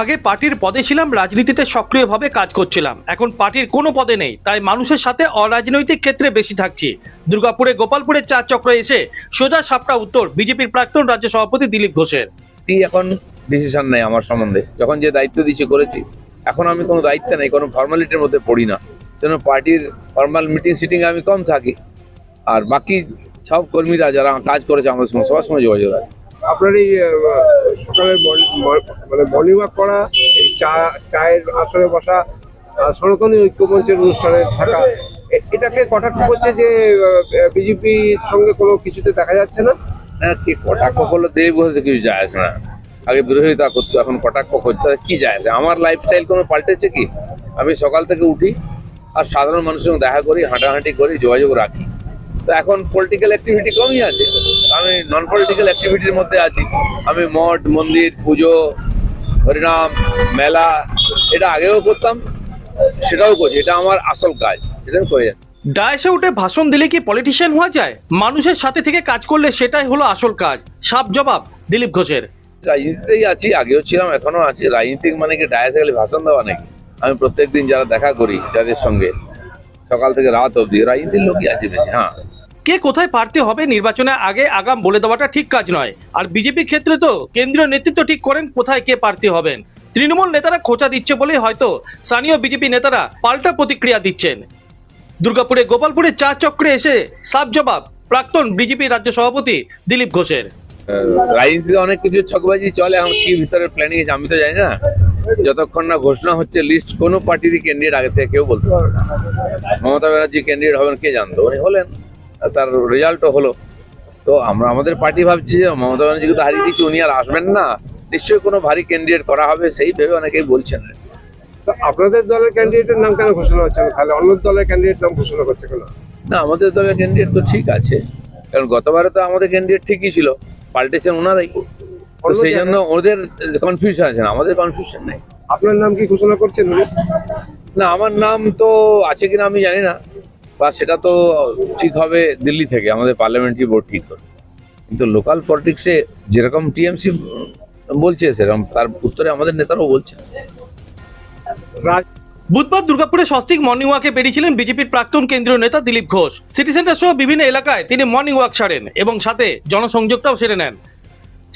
আগে পার্টির পদে ছিলাম, রাজনীতিতে সক্রিয়ভাবে কাজ করছিলাম। এখন পার্টির কোনো পদে নেই, তাই মানুষের সাথে অরাজনৈতিক ক্ষেত্রে বেশি থাকছি। দুর্গাপুরে গোপালপুরের চার চক্র এসে সোজা সাপটা উত্তর বিজেপির প্রাক্তন রাজ্য সভাপতি দিলীপ ঘোষের। এখন ডিসিশন নেই আমার সম্বন্ধে। যখন যে দায়িত্ব দিয়েছি করেছি, এখন আমি কোনো দায়িত্ব নেই, কোনো ফর্মালিটির মধ্যে পড়ি না। যেন পার্টির ফর্মাল মিটিং সিটিং আমি কম থাকি। আর বাকি সব কর্মীরা যারা কাজ করেছে, আমাদের সঙ্গে সবার সঙ্গে যোগাযোগ আছে আপনার এই সকালে মানে মর্নিং ওয়াক করা, এই চা, চায়ের আসরে বসা সনাতনী ঐক্যমঞ্চের অনুষ্ঠানে থাকা এটাকে কটাক্ষ করছে যে বিজেপির সঙ্গে কোনো কিছুতে দেখা যাচ্ছে না? হ্যাঁ কি কটাক্ষ করলে? দেব বসে কিছু যায় আসে না। আগে বিরোধিতা করতো, এখন কটাক্ষ করতে কি যায় আসে? আমার লাইফস্টাইল কোনো পাল্টেছে কি? আমি সকাল থেকে উঠি, আর সাধারণ মানুষের সঙ্গে দেখা করি, হাঁটাহাঁটি করি, যোগাযোগ রাখি। তো এখন পলিটিক্যাল অ্যাক্টিভিটি কমই আছে। আমি নন পলিটিক্যাল অ্যাক্টিভিটির মধ্যে আছি। আমি মঠ মন্দির পুজো হরিনাম মেলা এটা আগেও করতাম সেটাও করছি। এটা আমার আসল কাজ। এটা আমি করে যাচ্ছি। ডায়াসে উঠে ভাষণ দিলে কি পলিটিশিয়ান হওয়া যায়? মানুষের সাথে থেকে কাজ করলে সেটাই হলো আসল কাজ। সাপ জবাব দিলীপ ঘোষের। রাজনীতিতেই আছি আগেও ছিলাম এখনও আছি। রাজনীতিক মানে কি ডায়াসে গেলে ভাষণ দেওয়া নাকি? আমি প্রত্যেকদিন যারা দেখা করি যাদের সঙ্গে সকাল থেকে রাত অবধি। রাজনীতির লোকই আছে বেশি হ্যাঁ। কে কোথায় প্রার্থী হবে নির্বাচনে আগে আগাম বলে দেওয়াটা ঠিক কাজ নয়। আর বিজেপির ক্ষেত্রে তো কেন্দ্রীয় নেতৃত্ব ঠিক করেন কোথায় কে প্রার্থী হবেন। তৃণমূল নেতারা খোঁচা দিচ্ছে বলেই হয়তো স্থানীয় বিজেপি নেতারা পাল্টা প্রতিক্রিয়া দিচ্ছেন। দুর্গাপুরে গোপালপুরে চা চক্রে এসে সাব জবাব প্রাক্তন বিজেপি রাজ্য সভাপতি দিলীপ ঘোষের। রাজনীতিতে অনেক কিছু ছকবাজি চলে, এখন কি ভিতরে প্ল্যানিং আছে আমি তো জানি না? যতক্ষণ না ঘোষণা হচ্ছে লিস্ট কোনো পার্টিরই ক্যান্ডিডেট আগে থেকে কেউ বলতে পারবে না। মমতা ব্যানার্জি ক্যান্ডিডেট হবেন, কে জানতো? উনি হলেন। তার রেজাল্টও হলো। তো আমরা আমাদের পার্টি ভাবছি যে মমতা ব্যানার্জিকে তো হারিয়ে দিচ্ছি উনি আর আসবেন না। নিশ্চয়ই কোনো ভারী ক্যান্ডিডেট করা হবে সেই ভেবে অনেকেই বলছেন। তো আপনাদের দলের ক্যান্ডিডেটের নাম কেন ঘোষণা হচ্ছে না? তাহলে অন্য দলের ক্যান্ডিডেট নাম ঘোষণা করছে কেন? না আমাদের দলের ক্যান্ডিডেট তো ঠিক আছে। কারণ গতবারে তো আমাদের ক্যান্ডিডেট ঠিকই ছিল পাল্টেছেন ওনারাই তো সেই জন্য ওদের কনফিউশন আছে না আমাদের কনফিউশন নেই। আপনার নাম কি ঘোষণা করছেন? না আমার নাম তো আছে কিনা আমি জানি না। বা সেটা তো ঠিক হবে দিল্লি থেকে, আমাদের পার্লামেন্টারি বোর্ড ঠিক করে কিন্তু লোকাল পলিটিক্সে যেরকম টিএমসি বলছে, সেরকম তার উত্তরে আমাদের নেতারাও বলছেন। রাজ- বুধবার দুর্গাপুরে স্বস্তিক মর্নিং ওয়াকে বেরিয়েছিলেন বিজেপির প্রাক্তন কেন্দ্রীয় নেতা দিলীপ ঘোষ। সিটি সেন্টার সহ বিভিন্ন এলাকায় তিনি মর্নিং ওয়াক সারেন এবং সাথে জনসংযোগটাও সেরে নেন।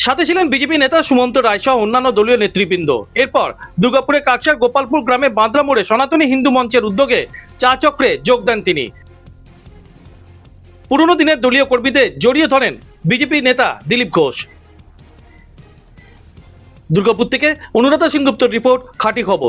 সাথে ছিলেন বিজেপি নেতা সুমন্ত রায় সহ অন্যান্য দলীয় নেতৃবৃন্দ। এরপর দুর্গাপুরে কাকসার গোপালপুর গ্রামে বাঁদরা মোড়ে সনাতনী হিন্দু মঞ্চের উদ্যোগে চা চক্রে যোগ দেন তিনি। পুরনো দিনের দলীয় কর্মীদের জড়িয়ে ধরেন বিজেপি নেতা দিলীপ ঘোষ। দুর্গাপুর থেকে অনুরাধা সিংগুপ্তর রিপোর্ট, খাঁটি খবর।